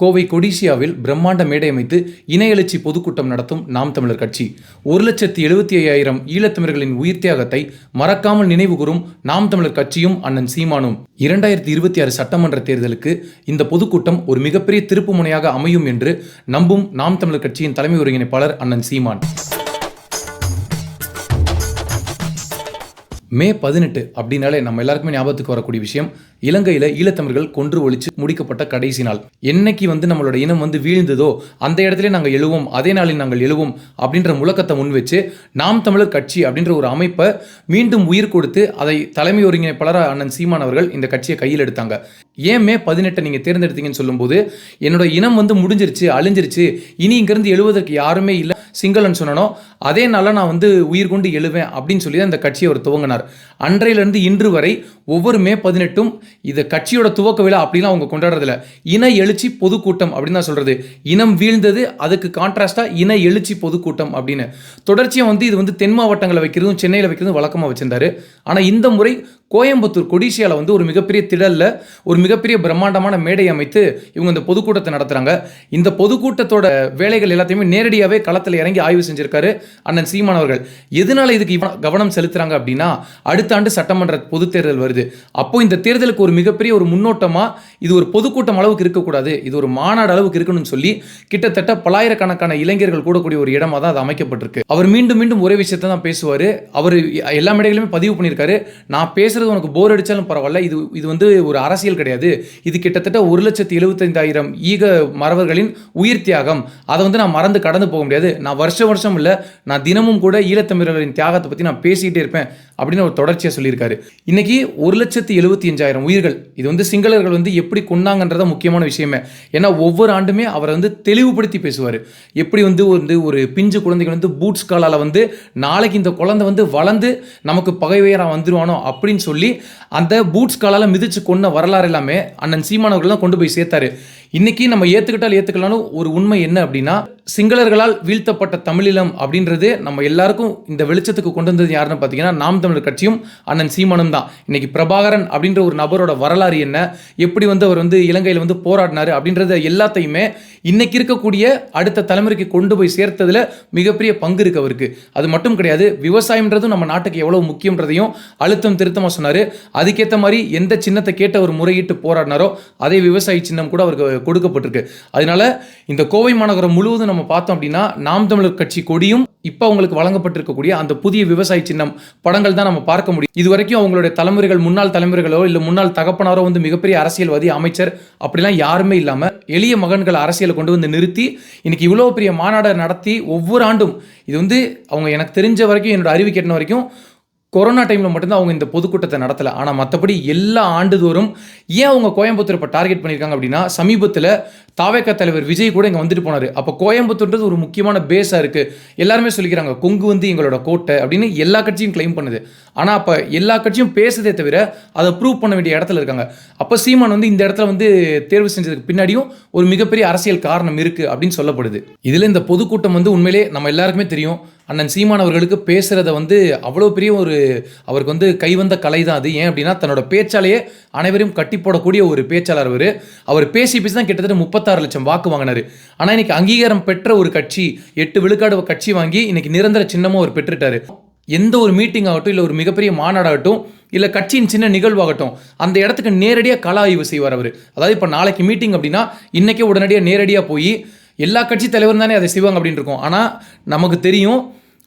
கோவை கொடிசியாவில் பிரம்மாண்ட மேடை அமைத்து இன எழுச்சி பொதுக்கூட்டம் நடத்தும் நாம் தமிழர் கட்சி. ஒரு லட்சத்தி எழுபத்தி ஐயாயிரம் ஈழத்தமிழர்களின் உயிர் தியாகத்தை மறக்காமல் நினைவுகூறும் நாம் தமிழர் கட்சியும் அண்ணன் சீமானும். இரண்டாயிரத்தி இருபத்தி ஆறு சட்டமன்ற தேர்தலுக்கு இந்த பொதுக்கூட்டம் ஒரு மிகப்பெரிய திருப்பு முனையாக அமையும் என்று நம்பும் நாம் தமிழர் கட்சியின் தலைமை ஒருங்கிணைப்பாளர் அண்ணன் சீமான். மே பதினெட்டு அப்படின்னாலே நம்ம எல்லாருக்குமே ஞாபகத்துக்கு வரக்கூடிய விஷயம். இலங்கையில் ஈழத்தமிழர்கள் கொன்று ஒழிச்சு முடிக்கப்பட்ட கடைசி நாள். என்னைக்கு வந்து நம்மளோட இனம் வந்து வீழ்ந்ததோ அந்த இடத்துல நாங்கள் எழுவோம் அதே நாளில் நாங்கள் எழுவோம் அப்படின்ற முழக்கத்தை முன் வச்சு நாம் தமிழர் கட்சி அப்படின்ற ஒரு அமைப்பை மீண்டும் உயிர் கொடுத்து அதை தலைமை ஒருங்கிணைப்பாளர் அண்ணன் சீமான் அவர்கள் இந்த கட்சியை கையில் எடுத்தாங்க. ஏன் மே பதினெட்டை நீங்கள் தேர்ந்தெடுத்தீங்கன்னு சொல்லும்போது என்னோட இனம் வந்து முடிஞ்சிருச்சு அழிஞ்சிருச்சு இனி இங்கேருந்து எழுவதற்கு யாருமே இல்லை சிங்களன் சொன்னனோ அதே நாளில் நான் வந்து உயிர் கொண்டு எழுவேன் அப்படின்னு சொல்லி தான் இந்த கட்சியை அவர் துவங்கினார். அன்றையிலிருந்து இன்று வரை ஒவ்வொரு மே பதினெட்டும் இது கட்சியோட துவக்க விழா அப்படிலாம் அவங்க கொண்டாடுறதில்ல. இன எழுச்சி பொதுக்கூட்டம் அப்படின்னு தான் சொல்கிறது இனம் வீழ்ந்தது அதுக்கு கான்ட்ராஸ்டாக இன எழுச்சி பொதுக்கூட்டம் அப்படின்னு. தொடர்ச்சியாக வந்து இது வந்து தென் மாவட்டங்களில் வைக்கிறதும் சென்னையில் வைக்கிறதும் வழக்கமாக வச்சிருந்தாரு. ஆனால் இந்த முறை கோயம்புத்தூர் கொடிசியாவில் வந்து ஒரு மிகப்பெரிய திடலில் ஒரு மிகப்பெரிய பிரம்மாண்டமான மேடை அமைத்து இவங்க இந்த பொதுக்கூட்டத்தை நடத்துகிறாங்க இந்த பொதுக்கூட்டத்தோட வேலைகள் எல்லாத்தையுமே நேரடியாகவே களத்தில் இறங்கி ஆய்வு செஞ்சிருக்காரு அண்ணன் சீமான் அவர்கள். எதனால இதுக்கு கவனம் செலுத்துறாங்க அப்படின்னா அடுத்த ஆண்டு சட்டமன்ற பொதுத் தேர்தல் வருது. அப்போ இந்த தேர்தலுக்கு ஒரு மிகப்பெரிய ஒரு முன்னோட்டமாக இது ஒரு பொதுக்கூட்டம் அளவுக்கு இருக்கக்கூடாது. இது ஒரு மாநாடு அளவுக்கு இருக்கணும்னு சொல்லி கிட்டத்தட்ட பலாயிரக்கணக்கான இளைஞர்கள் கூடக்கூடிய ஒரு இடமா தான் அது அமைக்கப்பட்டிருக்கு. அவர் மீண்டும் மீண்டும் ஒரே விஷயத்தை தான் பேசுவார். அவர் எல்லா மேடைகளுமே பதிவு பண்ணியிருக்காரு. நான் பேசுறது உனக்கு போர் அடிச்சாலும் பரவாயில்ல. இது இது வந்து ஒரு அரசியல் கிடையாது. இது கிட்டத்தட்ட ஒரு லட்சத்தி எழுபத்தைந்தாயிரம் ஈக மறவர்களின் உயிர் தியாகம். அதை வந்து நான் மறந்து கடந்து போக முடியாது. நான் வருஷம் வருஷம் இல்லை நான் தினமும் கூட ஈழத்தமிழர்களின் தியாகத்தை பற்றி நான் பேசிக்கிட்டே இருப்பேன். அப்படின்னு ஒரு தொடர்ச்சியாக சொல்லியிருக்காரு. இன்னைக்கு ஒரு லட்சத்தி எழுபத்தி அஞ்சாயிரம் உயிர்கள். இது வந்து சிங்களர்கள் வந்து எப்படி கொண்டாங்கன்றத முக்கியமான விஷயமே. ஏன்னா ஒவ்வொரு ஆண்டுமே அவரை வந்து தெளிவுபடுத்தி பேசுவார். எப்படி வந்து வந்து ஒரு பிஞ்சு குழந்தைகள் வந்து பூட்ஸ் காலால் வந்து நாளைக்கு இந்த குழந்தை வந்து வளர்ந்து நமக்கு பகைவையராக வந்துருவானோ அப்படின்னு சொல்லி அந்த பூட்ஸ் காலால் மிதிச்சு கொன்ன வரலாறு எல்லாமே அண்ணன் சீமானவர்கள் தான் கொண்டு போய் சேர்த்தாரு. இன்னைக்கு நம்ம ஏற்றுக்கிட்டால் ஏற்றுக்கலாம்னு ஒரு உண்மை என்ன அப்படின்னா சிங்களர்களால் வீழ்த்தப்பட்ட தமிழீழம் அப்படின்றது நம்ம எல்லாருக்கும் இந்த வெளிச்சத்துக்கு கொண்டு வந்தது யாருன்னு பார்த்தீங்கன்னா நாம் தமிழர் கட்சியும் அண்ணன் சீமானும் தான். இன்னைக்கு பிரபாகரன் அப்படின்ற ஒரு நபரோட வரலாறு என்ன? எப்படி வந்து அவர் வந்து இலங்கையில் வந்து போராடினாரு அப்படின்றத எல்லாத்தையுமே இன்னைக்கு இருக்கக்கூடிய அடுத்த தலைமுறைக்கு கொண்டு போய் சேர்த்ததுல மிகப்பெரிய பங்கு இருக்கு அவருக்கு. அது மட்டும் கிடையாது விவசாயம்ன்றதும் நம்ம நாட்டுக்கு எவ்வளவு முக்கியன்றதையும் அழுத்தம் திருத்தமாக சொன்னார். அதுக்கேற்ற மாதிரி எந்த சின்னத்தை கேட்டு அவர் முறையிட்டு போராடினாரோ அதே விவசாய சின்னம் கூட அவருக்கு கொடுக்கப்பட்டிருக்கு. அதனால இந்த கோவை மாநகரம் முழுவதும் நம்ம பார்த்தோம் அப்படின்னா நாம் தமிழர் கட்சி கொடியும் இப்போ அவங்களுக்கு வழங்கப்பட்டிருக்கக்கூடிய அந்த புதிய விவசாய சின்னம் படங்கள் தான் நம்ம பார்க்க முடியும். இது வரைக்கும் அவங்களுடைய தலைமுறைகள் முன்னாள் தலைமுறைகளோ இல்லை முன்னாள் தகப்பனாரோ வந்து மிகப்பெரிய அரசியல்வாதி அமைச்சர் அப்படிலாம் யாருமே இல்லாமல் எளிய மகன்கள் அரசியல் கொண்டு வந்து நிறுத்தி இன்னைக்கு இவ்வளோ பெரிய மாநாடை நடத்தி ஒவ்வொரு ஆண்டும் இது வந்து அவங்க எனக்கு தெரிஞ்ச வரைக்கும் என்னோட அறிவு கேட்டின வரைக்கும் கொரோனா டைமில் மட்டும்தான் அவங்க இந்த பொதுக்கூட்டத்தை நடத்தலை. ஆனால் மற்றபடி எல்லா ஆண்டுதோறும் ஏன் அவங்க கோயம்புத்தூர் இப்போ டார்கெட் பண்ணியிருக்காங்க அப்படின்னா சமீபத்தில் தாவேக்கா தலைவர் விஜய் கூட இங்கே வந்துட்டு போனார். அப்போ கோயம்புத்தூர்ன்றது ஒரு முக்கியமான பேஸாக இருக்குது எல்லாருமே சொல்லிக்கிறாங்க கொங்கு வந்து எங்களோட கோட்டை அப்படின்னு எல்லா கட்சியும் கிளைம் பண்ணுது. ஆனால் அப்போ எல்லா கட்சியும் பேசுதே தவிர அதை ப்ரூவ் பண்ண வேண்டிய இடத்துல இருக்காங்க. அப்போ சீமான் வந்து இந்த இடத்துல வந்து தேர்வு செஞ்சதுக்கு பின்னாடியும் ஒரு மிகப்பெரிய அரசியல் காரணம் இருக்குது அப்படின்னு சொல்லப்படுது. இதில் இந்த பொதுக்கூட்டம் வந்து உண்மையிலே நம்ம எல்லாருக்குமே தெரியும். அண்ணன் சீமான் அவர்களுக்கு பேசுகிறத வந்து அவ்வளோ பெரிய ஒரு அவருக்கு வந்து கைவந்த கலை தான் அது. ஏன் அப்படின்னா தன்னோட பேச்சாலேயே அனைவரையும் கட்டி போடக்கூடிய ஒரு பேச்சாளர் அவர். அவர் பேசி பேசி தான் கிட்டத்தட்ட முப்பத்தாறு லட்சம் வாக்கு வாங்கினார். ஆனால் இன்னைக்கு அங்கீகாரம் பெற்ற ஒரு கட்சி எட்டு விழுக்காடு கட்சி வாங்கி இன்னைக்கு நிரந்தர சின்னமும் அவர் பெற்றுட்டாரு. எந்த ஒரு மீட்டிங் ஆகட்டும் இல்லை ஒரு மிகப்பெரிய மாநாடாகட்டும் இல்லை கட்சியின் சின்ன நிகழ்வாகட்டும் அந்த இடத்துக்கு நேரடியாக கள ஆய்வு செய்வார் அவர். அதாவது இப்போ நாளைக்கு மீட்டிங் அப்படின்னா இன்றைக்கே உடனடியாக நேரடியாக போய் எல்லா கட்சி தலைவரும் தானே அதை செய்வாங்க அப்படின்னு இருக்கும். ஆனால் நமக்கு தெரியும்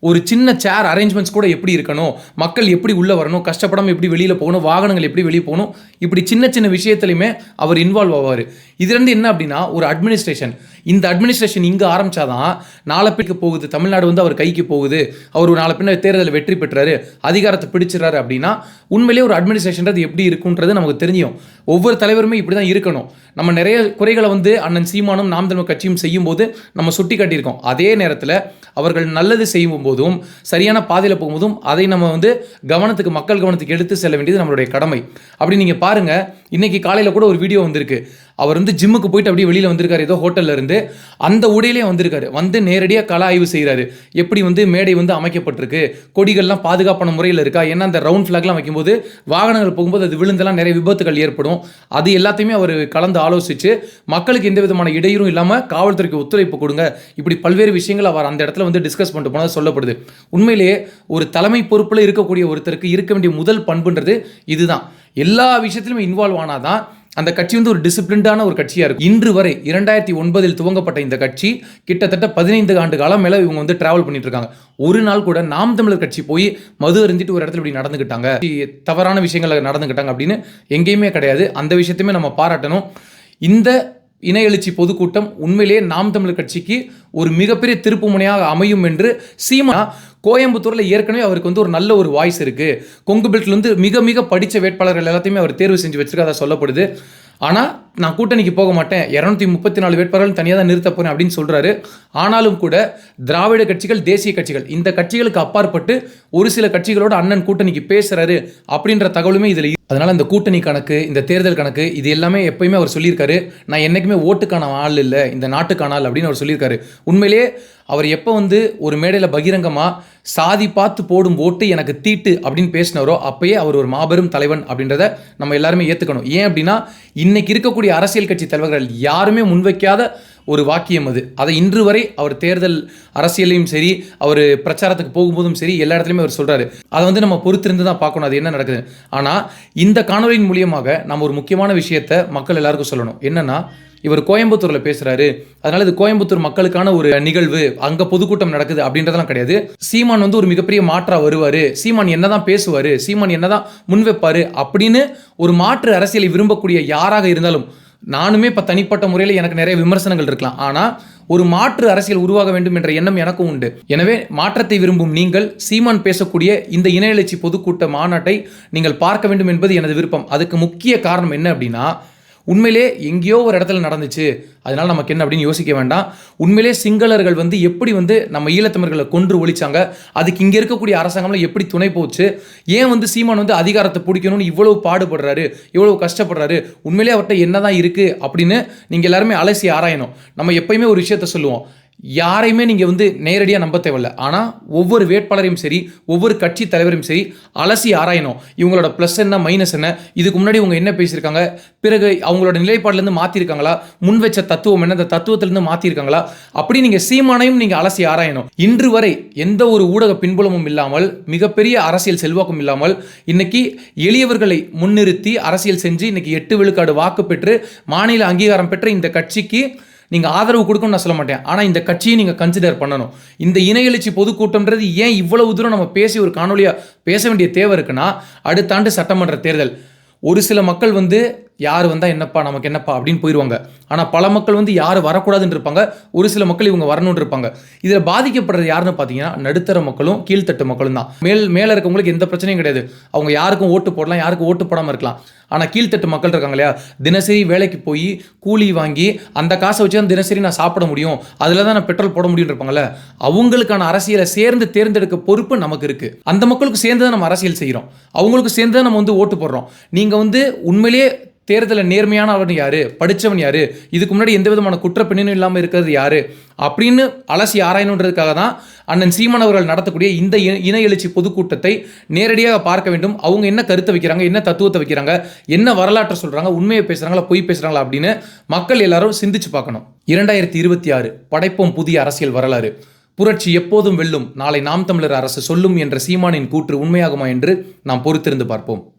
ஒரு சின்ன சேர் அரேஞ்ச்மெண்ட்ஸ் கூட எப்படி இருக்கணும்? மக்கள் எப்படி உள்ளே வரணும்? கஷ்டப்படாமல் எப்படி வெளியில் போகணும்? வாகனங்கள் எப்படி வெளியே போகணும்? இப்படி சின்ன சின்ன விஷயத்துலையுமே அவர் இன்வால்வ் ஆவார். இதுலேருந்து என்ன அப்படின்னா ஒரு அட்மினிஸ்ட்ரேஷன் இந்த அட்மினிஸ்ட்ரேஷன் இங்கே ஆரம்பித்தாதான் நாலு பின்னுக்கு போகுது. தமிழ்நாடு வந்து அவர் கைக்கு போகுது. அவர் நாலு நாளை பின்ன தேர்தலில் வெற்றி பெற்றாரு. அதிகாரத்தை பிடிச்சிடறாரு அப்படின்னா உண்மையிலேயே ஒரு அட்மினிஸ்ட்ரேஷன்றது எப்படி இருக்குன்றது நமக்கு தெரியும். ஒவ்வொரு தலைவருமே இப்படி தான் இருக்கணும். நம்ம நிறைய குறைகளை வந்து அண்ணன் சீமானும் நாம் தமிழ் கட்சியும் செய்யும்போது நம்ம சுட்டி காட்டியிருக்கோம் அதே நேரத்தில் அவர்கள் நல்லது செய்யும் போதும் சரியான பாதையில் போகும்போதும் அதை நம்ம வந்து கவனத்துக்கு மக்கள் கவனத்துக்கு எடுத்து செல்ல வேண்டியது நம்மளுடைய கடமை. அப்படி நீங்கள் பாருங்கள் இன்னைக்கு காலையில் கூட ஒரு வீடியோ வந்திருக்கு. அவர் வந்து ஜிம்முக்கு போயிட்டு அப்படியே வெளியில் வந்திருக்காரு ஏதோ ஹோட்டலில் இருந்து. அந்த உடையிலே வந்திருக்காரு. வந்து நேரடியாக கலா ஆய்வு செய்கிறாரு எப்படி வந்து மேடை வந்து அமைக்கப்பட்டிருக்கு? கொடிகள்லாம் பாதுகாப்பான முறையில் இருக்கா? ஏன்னா அந்த ரவுண்ட் ஃப்ளாக்லாம் வைக்கும்போது வாகனங்கள் போகும்போது அது விழுந்தெல்லாம் நிறைய விபத்துகள் ஏற்படும். அது எல்லாத்தையுமே அவர் கலந்து ஆலோசித்து மக்களுக்கு எந்த விதமான இடையூறும் இல்லாமல் காவல்துறைக்கு ஒத்துழைப்பு கொடுங்க. இப்படி பல்வேறு விஷயங்கள் அவர் அந்த இடத்துல வந்து டிஸ்கஸ் பண்ணிட்டு போனது சொல்லப்படுது. உண்மையிலேயே ஒரு தலைமை பொறுப்பில் இருக்கக்கூடிய ஒருத்தருக்கு இருக்க வேண்டிய முதல் பண்புன்றது இதுதான். எல்லா விஷயத்திலுமே இன்வால்வ் ஆனாதான் அந்த கட்சி வந்து ஒரு டிசிப்ளின்டான ஒரு கட்சியாக இருக்கும். இன்று வரை இரண்டாயிரத்தி ஒன்பதில் துவங்கப்பட்ட இந்த கட்சி கிட்டத்தட்ட பதினைந்து ஆண்டு காலம் மேலே இவங்க வந்து டிராவல் பண்ணிட்டு இருக்காங்க. ஒரு நாள் கூட நாம் தமிழர் கட்சி போய் மது அறிஞ்சிட்டு ஒரு இடத்துல இப்படி நடந்துக்கிட்டாங்க தவறான விஷயங்களை நடந்துக்கிட்டாங்க அப்படின்னு எங்கேயுமே கிடையாது. அந்த விஷயத்தையுமே நம்ம பாராட்டணும். இந்த இன எழுச்சி பொதுக்கூட்டம் உண்மையிலேயே நாம் தமிழர் கட்சிக்கு ஒரு மிகப்பெரிய திருப்பு முனையாக அமையும் என்று சீமா கோயம்புத்தூரில் ஏற்கனவே அவருக்கு வந்து ஒரு நல்ல ஒரு வாய்ஸ் இருக்குது கொங்கு பெல்ட்லேருந்து மிக மிக படித்த வேட்பாளர்கள் எல்லாத்தையுமே அவர் தேர்வு செஞ்சு வச்சிருக்கதா சொல்லப்படுது. ஆனால் நான் கூட்டணிக்கு போக மாட்டேன். இரநூத்தி முப்பத்தி நாலு வேட்பாளர்கள் தனியாக தான் நிறுத்த போறேன் அப்படின்னு சொல்கிறாரு ஆனாலும் கூட திராவிட கட்சிகள் தேசிய கட்சிகள் இந்த கட்சிகளுக்கு அப்பாற்பட்டு ஒரு சில கட்சிகளோட அண்ணன் கூட்டணிக்கு பேசுறாரு அப்படின்ற தகவலுமே இதில் அதனால் இந்த கூட்டணி கணக்கு இந்த தேர்தல் கணக்கு இது எல்லாமே எப்பயுமே அவர் சொல்லியிருக்காரு. நான் என்னைக்குமே ஓட்டுக்கான ஆள் இல்லை இந்த நாட்டுக்கான ஆள் அப்படின்னு அவர் சொல்லியிருக்காரு. உண்மையிலேயே அவர் எப்போ வந்து ஒரு மேடையில் பகிரங்கமாக சாதி பார்த்து போடும் ஓட்டு எனக்கு தீட்டு அப்படின்னு பேசினாரோ அப்பயே அவர் ஒரு மாபெரும் தலைவன் அப்படின்றத நம்ம எல்லாருமே ஏற்றுக்கணும் ஏன் அப்படின்னா இன்னைக்கு இருக்கக்கூடிய அரசியல் கட்சி தலைவர்கள் யாருமே முன்வைக்காத ஒரு வாக்கியம் அது. அதை இன்று வரை அவர் தேர்தல் அரசியலையும் சரி அவர் பிரச்சாரத்துக்கு போகும்போதும் சரி எல்லா இடத்துலையுமே அவர் சொல்கிறாரு அதை வந்து நம்ம பொறுத்திருந்து தான் பார்க்கணும் அது என்ன நடக்குது. ஆனால் இந்த காணொலியின் மூலியமாக நம்ம ஒரு முக்கியமான விஷயத்தை மக்கள் எல்லாருக்கும் சொல்லணும். என்னென்னா இவர் கோயம்புத்தூரில் பேசுகிறாரு அதனால் இது கோயம்புத்தூர் மக்களுக்கான ஒரு நிகழ்வு அங்கே பொதுக்கூட்டம் நடக்குது அப்படின்றதெல்லாம் கிடையாது. சீமான் வந்து ஒரு மிகப்பெரிய மாற்றாக வருவார். சீமான் என்னதான் பேசுவார் சீமான் என்ன தான் முன்வைப்பார் அப்படின்னு ஒரு மாற்று அரசியலை விரும்பக்கூடிய யாராக இருந்தாலும் நானுமே இப்போ தனிப்பட்ட முறையில் எனக்கு நிறைய விமர்சனங்கள் இருக்கலாம். ஆனால் ஒரு மாற்று அரசியல் உருவாக வேண்டும் என்ற எண்ணம் எனக்கும் உண்டு. எனவே மாற்றத்தை விரும்பும் நீங்கள் சீமான் பேசக்கூடிய இந்த இன எழுச்சி பொதுக்கூட்ட மாநாட்டை நீங்கள் பார்க்க வேண்டும் என்பது எனது விருப்பம். அதுக்கு முக்கிய காரணம் என்ன அப்படின்னா உண்மையிலே எங்கேயோ ஒரு இடத்துல நடந்துச்சு. அதனால் நமக்கு என்ன அப்படின்னு யோசிக்க வேண்டாம். உண்மையிலே சிங்களர்கள் வந்து எப்படி வந்து நம்ம ஈழத்தமிழர்களை கொன்று ஒழிச்சாங்க? அதுக்கு இங்கே இருக்கக்கூடிய அரசாங்கம்ல எப்படி துணை போச்சு? ஏன் வந்து சீமான் வந்து அதிகாரத்தை பிடிக்கணும்னு இவ்வளவு பாடுபடுறாரு? இவ்வளவு கஷ்டப்படுறாரு? உண்மையிலே அவர்கிட்ட என்னதான் இருக்கு அப்படின்னு நீங்கள் எல்லாருமே அலசி ஆராயணும். நம்ம எப்பயுமே ஒரு விஷயத்த சொல்லுவோம். யாரையுமே நீங்கள் வந்து நேரடியாக நம்ப தேவையில்ல. ஆனால் ஒவ்வொரு வேட்பாளரையும் சரி ஒவ்வொரு கட்சி தலைவரையும் சரி அலசி ஆராயணும். இவங்களோட ப்ளஸ் என்ன மைனஸ் என்ன இதுக்கு முன்னாடி இவங்க என்ன பேசியிருக்காங்க பிறகு அவங்களோட நிலைப்பாடுலேருந்து மாற்றிருக்காங்களா முன் வச்ச தத்துவம் என்ன அந்த தத்துவத்திலேருந்து மாற்றிருக்காங்களா அப்படி நீங்கள் சீமானையும் நீங்கள் அலசி ஆராயணும். இன்று வரை எந்த ஒரு ஊடக பின்புலமும் இல்லாமல் மிகப்பெரிய அரசியல் செல்வாக்கும் இல்லாமல் இன்னைக்கு எளியவர்களை முன்னிறுத்தி அரசியல் செஞ்சு இன்னைக்கு எட்டு விழுக்காடு வாக்கு பெற்று மாநில அங்கீகாரம் பெற்ற இந்த கட்சிக்கு நீங்கள் ஆதரவு கொடுக்கணும்னு நான் சொல்ல மாட்டேன். ஆனால் இந்த கட்சியை நீங்கள் கன்சிடர் பண்ணணும். இந்த இன எழுச்சி பொதுக்கூட்டம்ன்றது ஏன் இவ்வளவு தூரம் நம்ம பேசி ஒரு காணொலியாக பேச வேண்டிய தேவை இருக்குன்னா அடுத்த ஆண்டு சட்டமன்ற தேர்தல். ஒரு சில மக்கள் வந்து யார் வந்தால் என்னப்பா நமக்கு என்னப்பா அப்படின்னு போயிடுவாங்க ஆனால் பல மக்கள் வந்து யார் வரக்கூடாதுன்னு இருப்பாங்க. ஒரு சில மக்கள் இவங்க வரணும்னு இருப்பாங்க. இதில் பாதிக்கப்படுறது யாருன்னு பார்த்தீங்கன்னா நடுத்தர மக்களும் கீழ்த்தட்டு மக்களும் தான். மேல் மேலே இருக்கவங்களுக்கு எந்த பிரச்சனையும் கிடையாது. அவங்க யாருக்கும் ஓட்டு போடலாம் யாருக்கும் ஓட்டு போடாமல் இருக்கலாம். ஆனால் கீழ்த்தட்டு மக்கள் இருக்காங்க இல்லையா? தினசரி வேலைக்கு போய் கூலி வாங்கி அந்த காசை வச்சு தான் தினசரி நான் சாப்பிட முடியும். அதில் தான் நான் பெட்ரோல் போட முடியும் இருப்பாங்கல்ல? அவங்களுக்கான அரசியலை சேர்ந்து தேர்ந்தெடுக்க பொறுப்பு நமக்கு இருக்குது அந்த மக்களுக்கு சேர்ந்து தான் நம்ம அரசியல் செய்கிறோம் அவங்களுக்கு சேர்ந்து தான் நம்ம வந்து ஓட்டு போடுறோம். நீங்கள் வந்து உண்மையிலேயே தேர்தலில் நேர்மையானவன் யார்? படித்தவன் யார்? இதுக்கு முன்னாடி எந்த விதமான குற்ற பின்னணியும் இல்லாமல் இருக்கிறது யார்? அப்படின்னு அலசி ஆராயணுன்றதுக்காக தான் அண்ணன் சீமான் அவர்கள் நடத்தக்கூடிய இந்த இ- இன எழுச்சி பொதுக்கூட்டத்தை நேரடியாக பார்க்க வேண்டும். அவங்க என்ன கருத்தை வைக்கிறாங்க? என்ன தத்துவத்தை வைக்கிறாங்க? என்ன வரலாற்றை சொல்கிறாங்க உண்மையை பேசுகிறாங்களா பொய் பேசுகிறாங்களா அப்படின்னு மக்கள் எல்லாரும் சிந்திச்சு பார்க்கணும். இரண்டாயிரத்தி இருபத்தி ஆறு படைப்போம் புதிய அரசியல் வரலாறு. புரட்சி எப்போதும் வெல்லும். நாளை நாம் தமிழர் அரசு சொல்லும் என்ற சீமானின் கூற்று உண்மையாகுமா என்று நாம் பொறுத்திருந்து பார்ப்போம்.